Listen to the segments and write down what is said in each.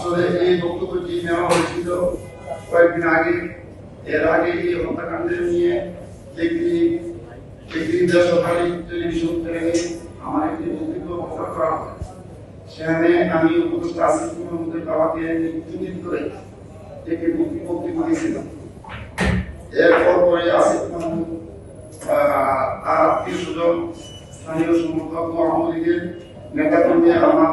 আসলে এই বক্তব্যটি নেওয়া হয়েছিল কয়েকদিন আগে এর আগে এই হত্যাকাণ্ড নিয়ে একটি একটি টেলিভিশন চ্যানেলে আমার একটি বক্তব্য করা হয় সেখানে আমি উপদেষ্টা বাবাকে ইঙ্গিত করে একটি এরপর পরে আসিফ মাহমুদ আহ, তার আত্মীয় স্বজন স্থানীয় সমর্থক আওয়ামী লীগের নেতাকর্মী আমার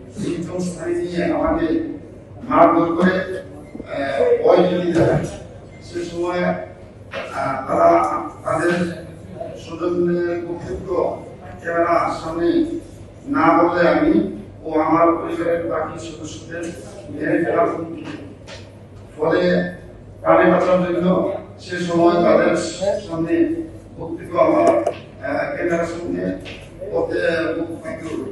স্থানে নিয়ে আমাকে মারধর করে ভয় দিয়ে দেয় সে সময় তারা তাদের স্বজনদের বক্তব্য ক্যামেরার সামনে না বলে আমি ও আমার পরিবারের বাকি সদস্যদের মেরে ফলে প্রাণে বাঁচার জন্য সে সময় তাদের সামনে বক্তব্য আমার ক্যামেরার সামনে করি।